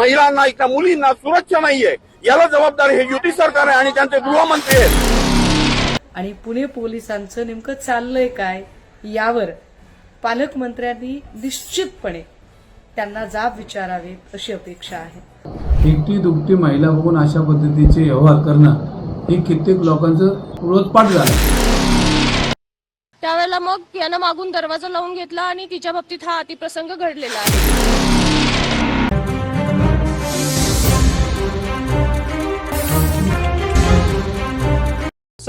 महिलांना इथल्या मुलींना सुरक्षा नाहीये. याला जबाबदार हे युती सरकार आहे आणि त्यांचे गृहमंत्री आहेत. आणि पुणे पोलिसांचं नेमकं चाललंय काय यावर पालकमंत्र्यांनी निश्चितपणे त्यांना जाब विचारावेत अशी अपेक्षा आहे. एकटी दुकटी महिला बघून अशा पद्धतीचे व्यवहार करणं हे कित्येक लोकांचं रोजपाठ झालं. त्यावेळेला मग यानं मागून दरवाजा लावून घेतला आणि तिच्या बाबतीत हा अतिप्रसंग घडलेला आहे.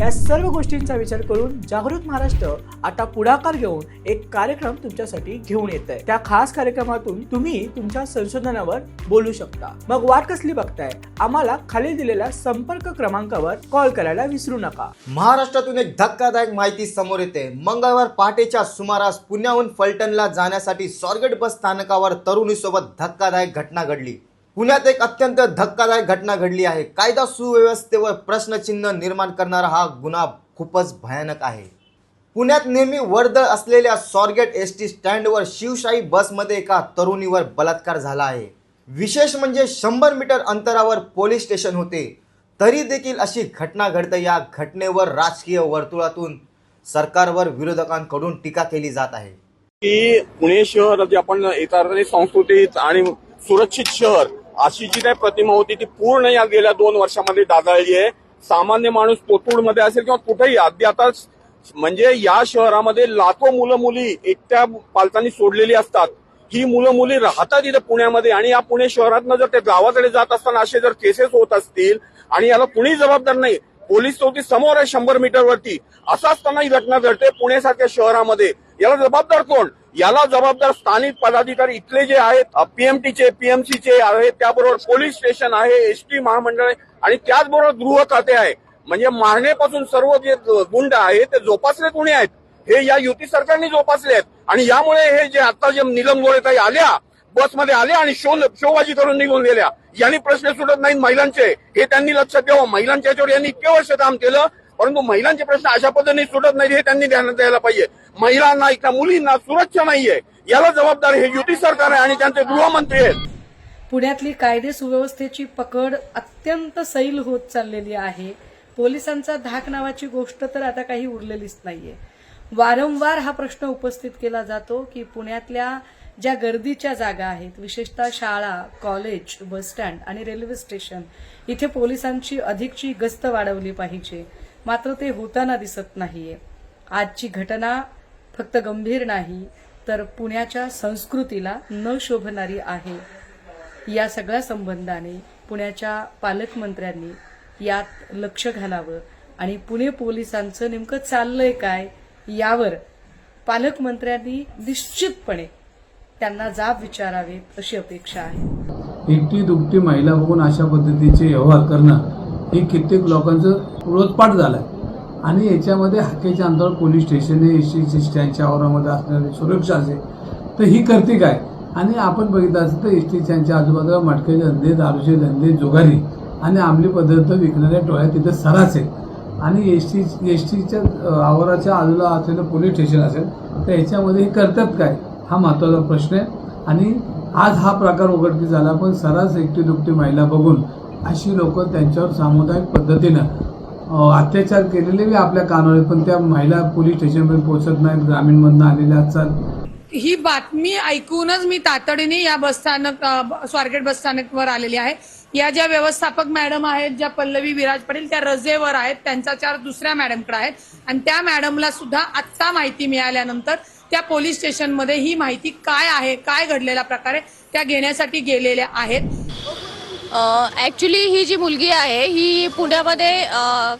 या सर्व गोष्टींचा विचार करून जागृत महाराष्ट्र आता पुढाकार घेऊन एक कार्यक्रम तुमच्यासाठी घेऊन येत आहे त्या खास कार्यक्रमातून तुम्ही तुमच्या संशोधनावर बोलू शकता. मग वाट कसली बघताय? आम्हाला खाली दिलेल्या संपर्क क्रमांकावर कॉल करायला विसरू नका. महाराष्ट्रातून एक धक्कादायक माहिती समोर येते. मंगळवार पहाटेच्या सुमारास पुण्याहून फलटणला जाण्यासाठी स्वारगेट बस स्थानकावर तरुणीसोबत धक्कादायक घटना घडली. पुण्यात एक अत्यंत धक्कादायक घटना घडली आहे. कायदा सुव्यवस्थेवर प्रश्नचिन्ह निर्माण करणारा हा गुन्हा खूपच भयानक आहे. पुण्यात नेहमी वर्दळ असलेल्या सॉर्गेट एस टी स्टँडवर शिवशाही बसमध्ये एका तरुणीवर बलात्कार झाला आहे. विशेष म्हणजे शंभर मीटर अंतरावर पोलीस स्टेशन होते. तरी देखील अशी घटना घडते. या घटनेवर राजकीय वर्तुळातून सरकारवर विरोधकांकडून टीका केली जात आहे. की पुणे शहर जे आपण एका अर्थाने संस्कृतीत आणि सुरक्षित शहर अशी जी काही प्रतिमा होती ती पूर्ण या गेल्या दोन वर्षामध्ये दादाळली आहे. सामान्य माणूसमध्ये असेल किंवा कुठेही अगदी आता म्हणजे या शहरामध्ये लाखो मुलं मुली एकट्या पालकांनी सोडलेली असतात. ही मुलं मुली राहतात इथे पुण्यामध्ये आणि या पुणे शहरातनं जर ते गावाकडे जात असताना असे जर केसेस होत असतील आणि याला कुणी जबाबदार नाही पोलीस चौकी समोर आहे शंभर मीटरवरती. असं असताना ही घटना घडते पुण्यासारख्या शहरामध्ये. याला जबाबदार कोण? याला जबाबदार स्थानिक पदाधिकारी इथले जे आहेत पीएमटीचे पीएमसीचे आहेत त्याबरोबर पोलीस स्टेशन आहे एसटी महामंडळ आहे आणि त्याचबरोबर गृह खाते आहे. म्हणजे मारण्यापासून सर्व जे गुंड आहेत ते जोपासले कोणी आहेत? हे या युती सरकारने जोपासले आहेत. आणि यामुळे हे जे आता जे निलम गोळेताई आल्या बसमध्ये आल्या आणि शो शोबाजी करून निघून गेल्या. यांनी प्रश्न सुटत नाहीत महिलांचे. हे त्यांनी लक्षात ठेवा. महिलांच्या याच्यावर यांनी इतके वर्ष काम केलं. परंतु महिलांचे प्रश्न अशा पद्धतीने सुटत नाही हे त्यांनी ध्यानात द्यायला पाहिजे. महिलांना एका मुलींना सुरक्षा नाहीये. याला जबाबदार हे युती सरकार आहे आणि त्यांचे गृहमंत्री आहेत. पुण्यातली कायदे सुव्यवस्थेची पकड अत्यंत सैल होत चाललेली आहे. पोलिसांचा धाक नावाची गोष्ट तर आता काही उरलेलीच नाहीये. वारंवार हा प्रश्न उपस्थित केला जातो की पुण्यातल्या ज्या गर्दीच्या जागा आहेत विशेषतः शाळा कॉलेज बसस्टँड आणि रेल्वे स्टेशन इथे पोलिसांची अधिकची गस्त वाढवली पाहिजे. मात्र ते होताना दिसत नाहीये. आजची घटना फक्त गंभीर नाही तर पुण्याच्या संस्कृतीला न शोभणारी आहे. या सगळ्या संबंधाने पुण्याच्या पालकमंत्र्यांनी यात लक्ष घालावं आणि पुणे पोलिसांचं नेमकं चाललंय काय यावर पालकमंत्र्यांनी निश्चितपणे त्यांना जाब विचारावेत अशी अपेक्षा आहे. एकटी दुकटी महिला बघून अशा पद्धतीचे व्यवहार करणं हे कित्येक लोकांचं रोजपाठ आहे आणि याच्यामध्ये हाकेच्या अंतरावर पोलीस स्टेशन एस टी स्टँडच्या आवारामध्ये असणारी सुरक्षा असेल तर ही करते काय? आणि आपण बघितलं असेल तर एस टी स्टँडच्या आजूबाजूला मटक्याचे धंदे दारूचे धंदे जुगारी आणि आमली पदार्थ विकणाऱ्या टोळ्या तिथं सरास आहेत. आणि एस टी एस टीच्या आवाराच्या आजूला असलेलं पोलीस स्टेशन असेल तर याच्यामध्ये हे करतात काय? हा महत्त्वाचा प्रश्न आहे. आणि आज हा प्रकार उघडकीस झाला पण सरास एकटी दुपटी महिला बघून अशी लोक त्यांच्यावर सामुदायिक पद्धतीनं अत्याचार केलेले बी आपल्या कानावर पण त्या महिला पोलीस स्टेशनमध्ये पोहोचत नाहीत. ग्रामीणमधनं आलेल्या असतात. ही बातमी ऐकूनच मी तातडीने या बसस्थानक स्वारगेट बसस्थानकवर आलेली आहे. या ज्या व्यवस्थापक मॅडम आहेत ज्या पल्लवी विराज पाटील त्या रजेवर आहेत. त्यांचा चार दुसऱ्या मॅडमकडे आहेत. आणि त्या मॅडमला सुद्धा आत्ता माहिती मिळाल्यानंतर त्या पोलीस स्टेशनमध्ये ही माहिती काय आहे काय घडलेल्या प्रकारे त्या घेण्यासाठी गेलेल्या आहेत. ॲक्च्युली ही जी मुलगी आहे ही पुण्यामध्ये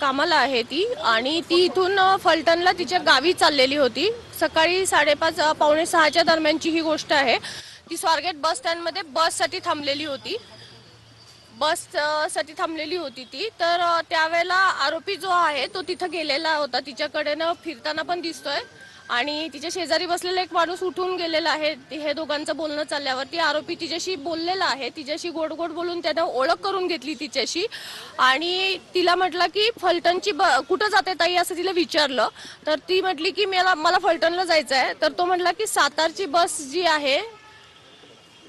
कामाला आहे ती. आणि ती इथून फलटणला तिच्या गावी चाललेली होती. सकाळी साडेपाच पावणे सहाच्या दरम्यानची ही गोष्ट आहे. ती स्वारगेट बस स्टँडमध्ये बससाठी थांबलेली होती. बससाठी थांबलेली होती ती. तर त्यावेळेला आरोपी जो आहे तो तिथं गेलेला होता. तिच्याकडे न फिरताना पण दिसतोय. आणि तिच्या शेजारी बसलेला एक माणूस उठून गेलेला आहे. हे दोघांचं बोलणं चालल्यावर ती आरोपी तिच्याशी बोललेला आहे. तिच्याशी गोड गोड बोलून त्यानं ओळख करून घेतली तिच्याशी. आणि तिला म्हटलं की फलटणची ब कुठं जाते ताई असं तिला विचारलं. तर ती म्हटली की मला मला फलटणला जायचं आहे तर तो म्हटला की सातारची बस जी आहे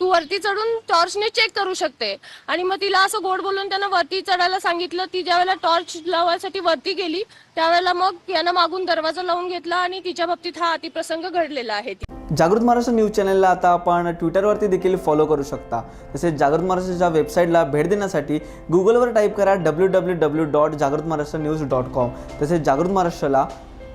तू वरती चढून टॉर्चने चेक करू शकते. आणि मग तिला असं गोड बोलून त्यानं वरती चढायला सांगितलं ती ज्यावेळेला टॉर्च लावायसाठी वरती गेली त्यावेळेला मग यानं मागून दरवाजा लावून घेतला आणि तिच्या बाबतीत हा अतिप्रसंग घडलेला आहे. जागृत महाराष्ट्र न्यूज चॅनलला आता आपण ट्विटरवरती देखील फॉलो करू शकता. तसेच जागृत महाराष्ट्राच्या वेबसाईटला भेट देण्यासाठी गुगलवर टाईप करा डब्ल्यू डब्ल्यू डब्ल्यू डॉट जागृत महाराष्ट्र न्यूज डॉट कॉम तसेच जागृत महाराष्ट्राला